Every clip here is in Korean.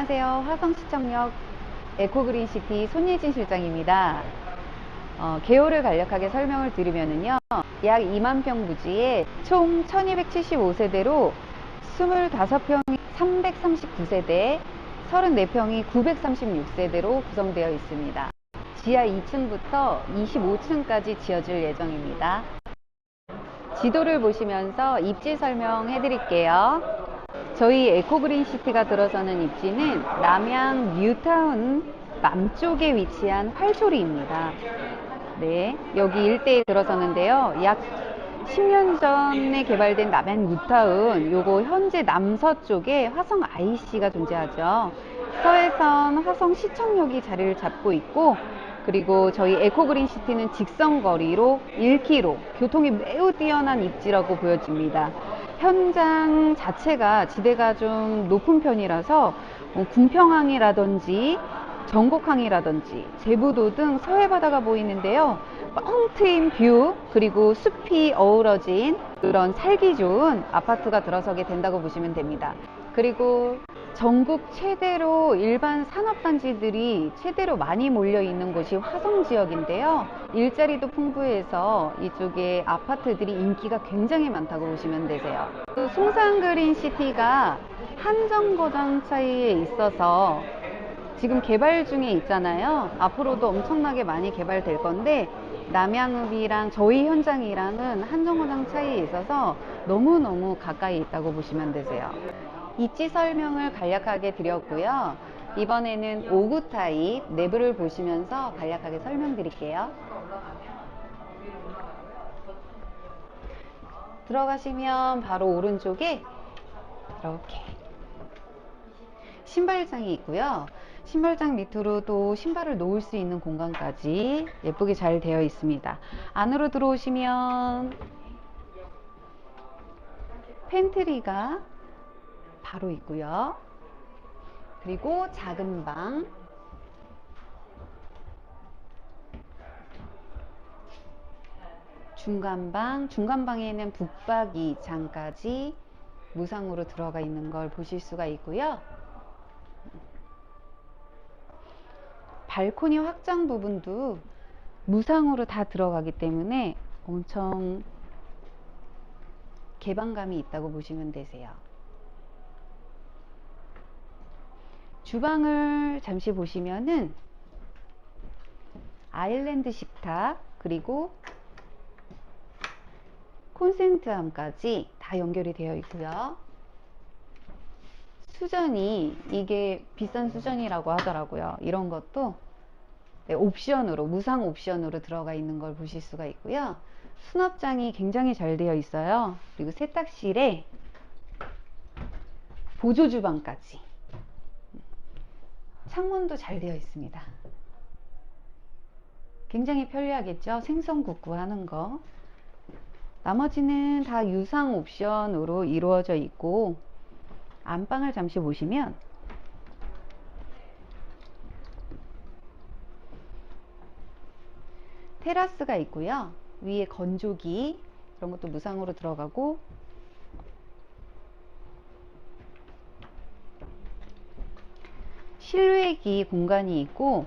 안녕하세요. 화성시청역 에코그린시티 손예진 실장입니다. 어, 개요를 간략하게 설명을 드리면은요. 약 2만 평 부지에 총 1275세대로 25평이 339세대, 34평이 936세대로 구성되어 있습니다. 지하 2층부터 25층까지 지어질 예정입니다. 지도를 보시면서 입지 설명해 드릴게요. 저희 에코그린 시티가 들어서는 입지는 남양 뉴타운 남쪽에 위치한 활소리입니다. 네, 여기 일대에 들어서는데요. 약 10년 전에 개발된 남양 뉴타운, 요거 현재 남서쪽에 화성 IC가 존재하죠. 서해선 화성 시청역이 자리를 잡고 있고, 그리고 저희 에코그린 시티는 직선 거리로 1km, 교통이 매우 뛰어난 입지라고 보여집니다. 현장 자체가 지대가 좀 높은 편이라서 어, 궁평항이라든지 전곡항이라든지 제부도 등 서해 바다가 보이는데요. 뻥 트인 뷰 그리고 숲이 어우러진 그런 살기 좋은 아파트가 들어서게 된다고 보시면 됩니다. 그리고 전국 최대로 일반 산업단지들이 최대로 많이 몰려 있는 곳이 화성 지역인데요. 일자리도 풍부해서 이쪽에 아파트들이 인기가 굉장히 많다고 보시면 되세요. 그 송산그린 시티가 한정거장 차이에 있어서 지금 개발 중에 있잖아요. 앞으로도 엄청나게 많이 개발될 건데 남양읍이랑 저희 현장이랑은 한정거장 차이에 있어서 너무너무 가까이 있다고 보시면 되세요. 입지 설명을 간략하게 드렸고요. 이번에는 5구 타입 내부를 보시면서 간략하게 설명드릴게요. 들어가시면 바로 오른쪽에 이렇게 신발장이 있고요. 신발장 밑으로 또 신발을 놓을 수 있는 공간까지 예쁘게 잘 되어 있습니다. 안으로 들어오시면 팬트리가 바로 있고요. 그리고 작은 방 중간방, 중간방에는 북박이 장까지 무상으로 들어가 있는 걸 보실 수가 있고요. 발코니 확장 부분도 무상으로 다 들어가기 때문에 엄청 개방감이 있다고 보시면 되세요. 주방을 잠시 보시면은 아일랜드 식탁 그리고 콘센트함까지 다 연결이 되어 있고요. 수전이 이게 비싼 수전이라고 하더라고요. 이런 것도 네, 옵션으로 무상 옵션으로 들어가 있는 걸 보실 수가 있고요. 수납장이 굉장히 잘 되어 있어요. 그리고 세탁실에 보조 주방까지 창문도 잘 되어 있습니다. 굉장히 편리하겠죠? 생선 굽고 하는 거. 나머지는 다 유상 옵션으로 이루어져 있고 안방을 잠시 보시면 테라스가 있고요. 위에 건조기 이런 것도 무상으로 들어가고 실외기 공간이 있고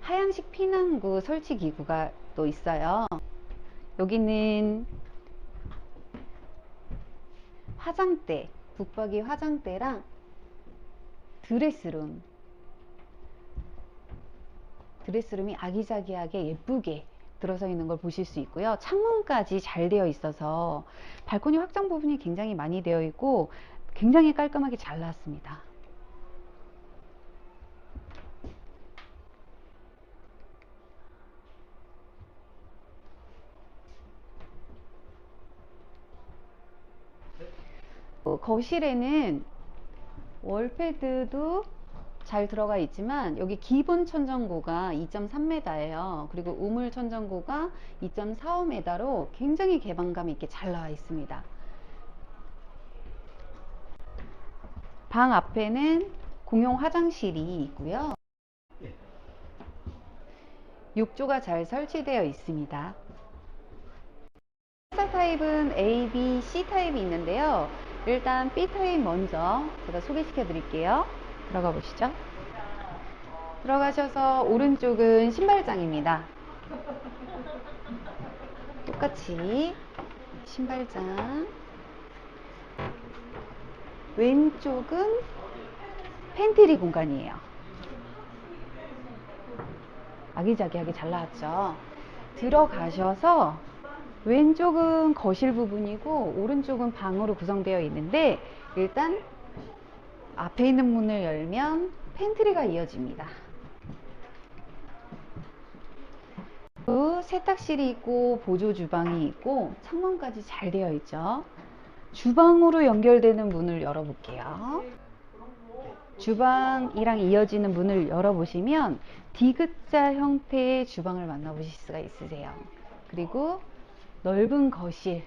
하얀식 피난구 설치 기구가 또 있어요. 여기는 화장대, 북박이 화장대랑 드레스룸 드레스룸이 아기자기하게 예쁘게 들어서 있는 걸 보실 수 있고요. 창문까지 잘 되어 있어서 발코니 확장 부분이 굉장히 많이 되어 있고 굉장히 깔끔하게 잘 나왔습니다. 어, 거실에는 월패드도 잘 들어가 있지만 여기 기본 천정고가 2.3m예요. 그리고 우물 천정고가 2.45m로 굉장히 개방감 있게 잘 나와 있습니다. 방 앞에는 공용 화장실이 있고요. 욕조가 잘 설치되어 있습니다. 타입은 A, B, C 타입이 있는데요. 일단 B 타입 먼저 제가 소개시켜 드릴게요. 들어가 보시죠. 들어가셔서 오른쪽은 신발장입니다. 똑같이 신발장. 왼쪽은 팬트리 공간이에요. 아기자기하게 잘 나왔죠. 들어가셔서 왼쪽은 거실 부분이고 오른쪽은 방으로 구성되어 있는데 일단 앞에 있는 문을 열면 팬트리가 이어집니다. 그 세탁실이 있고 보조 주방이 있고 창문까지 잘 되어 있죠. 주방으로 연결되는 문을 열어볼게요. 주방이랑 이어지는 문을 열어보시면 디귿자 형태의 주방을 만나보실 수가 있으세요. 그리고 넓은 거실,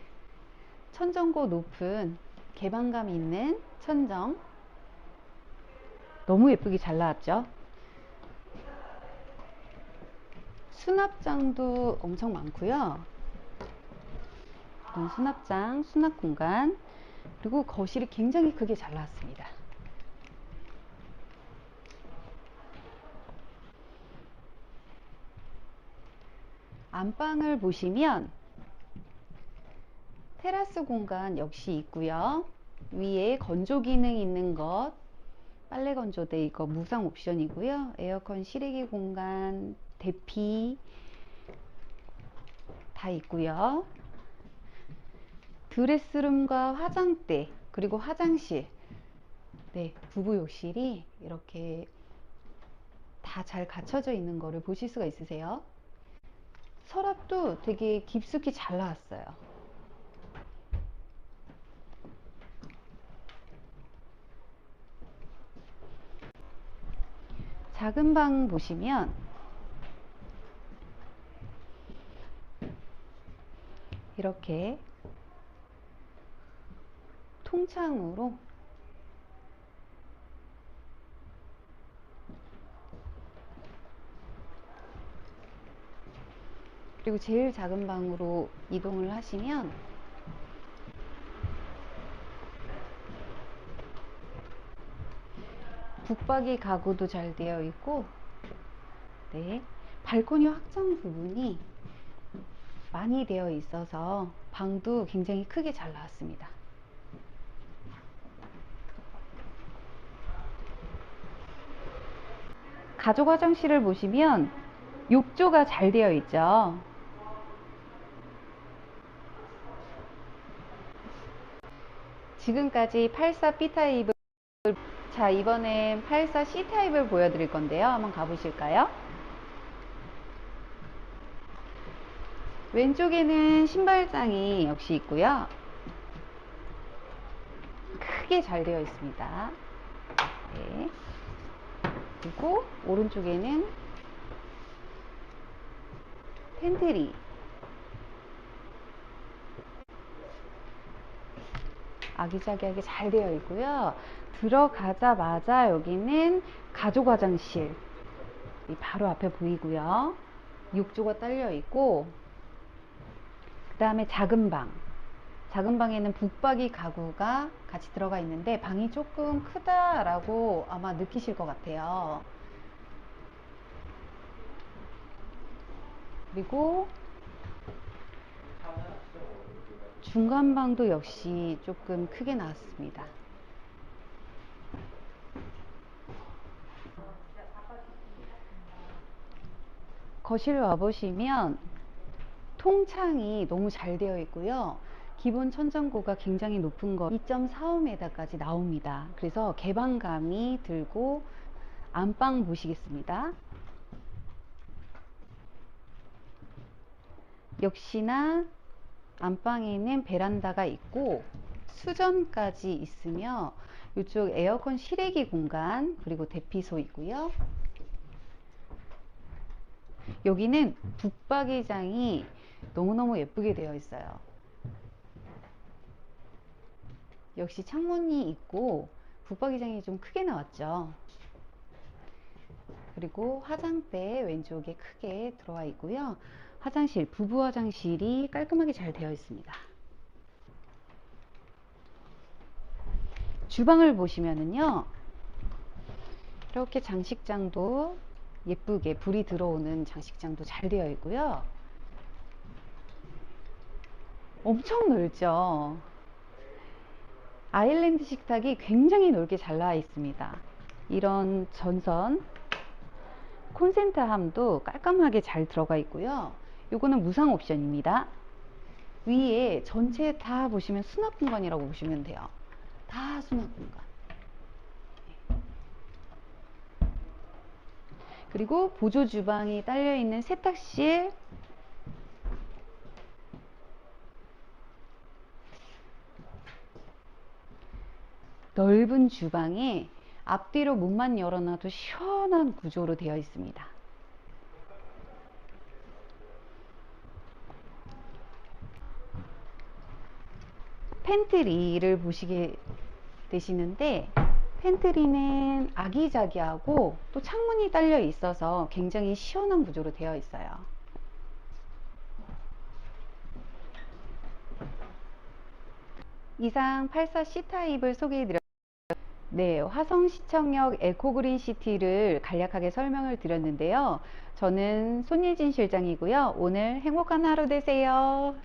천정고 높은 개방감 있는 천정. 너무 예쁘게 잘 나왔죠? 수납장도 엄청 많고요. 이런 수납장, 수납 공간, 그리고 거실이 굉장히 크게 잘 나왔습니다. 안방을 보시면 테라스 공간 역시 있고요. 위에 건조 기능 있는 것, 빨래 건조대 이거 무상 옵션이고요. 에어컨 실외기 공간, 대피 다 있고요. 드레스룸과 화장대 그리고 화장실 네 부부 욕실이 이렇게 다 잘 갖춰져 있는 거를 보실 수가 있으세요. 서랍도 되게 깊숙이 잘 나왔어요. 작은 방 보시면 이렇게 통창으로 그리고 제일 작은 방으로 이동을 하시면 북박이 가구도 잘 되어 있고 네 발코니 확장 부분이 많이 되어 있어서 방도 굉장히 크게 잘 나왔습니다. 가족 화장실을 보시면 욕조가 잘 되어 있죠. 지금까지 84 B타입을 자 이번엔 84 C타입을 보여드릴 건데요. 한번 가보실까요? 왼쪽에는 신발장이 역시 있고요. 크게 잘 되어 있습니다. 네. 그리고 오른쪽에는 팬트리 아기자기하게 잘 되어 있고요. 들어가자마자 여기는 가족 화장실 이 바로 앞에 보이고요. 욕조가 딸려 있고 그 다음에 작은 방 작은 방에는 북박이 가구가 같이 들어가 있는데 방이 조금 크다라고 아마 느끼실 것 같아요. 그리고 중간 방도 역시 조금 크게 나왔습니다. 거실 와보시면 통창이 너무 잘 되어 있고요. 기본 천정고가 굉장히 높은 거 2.45m까지 나옵니다. 그래서 개방감이 들고 안방 보시겠습니다. 역시나 안방에는 베란다가 있고 수전까지 있으며 이쪽 에어컨 실외기 공간 그리고 대피소 있고요. 여기는 북박이장이 너무너무 예쁘게 되어 있어요. 역시 창문이 있고 북박이장이 좀 크게 나왔죠. 그리고 화장대 왼쪽에 크게 들어와 있고요. 화장실, 부부 화장실이 깔끔하게 잘 되어 있습니다. 주방을 보시면은요. 이렇게 장식장도 예쁘게 불이 들어오는 장식장도 잘 되어 있고요. 엄청 넓죠. 아일랜드 식탁이 굉장히 넓게 잘 나와 있습니다. 이런 전선 콘센트함도 깔끔하게 잘 들어가 있고요. 요거는 무상 옵션입니다. 위에 전체 다 보시면 수납 공간이라고 보시면 돼요. 다 수납 공간. 그리고 보조 주방이 딸려 있는 세탁실 넓은 주방에 앞뒤로 문만 열어놔도 시원한 구조로 되어 있습니다. 팬트리를 보시게 되시는데 팬트리는 아기자기하고 또 창문이 딸려 있어서 굉장히 시원한 구조로 되어 있어요. 이상 84C 타입을 소개해 드렸습니다. 네, 화성시청역 에코그린 시티를 간략하게 설명을 드렸는데요. 저는 손예진 실장이고요. 오늘 행복한 하루 되세요.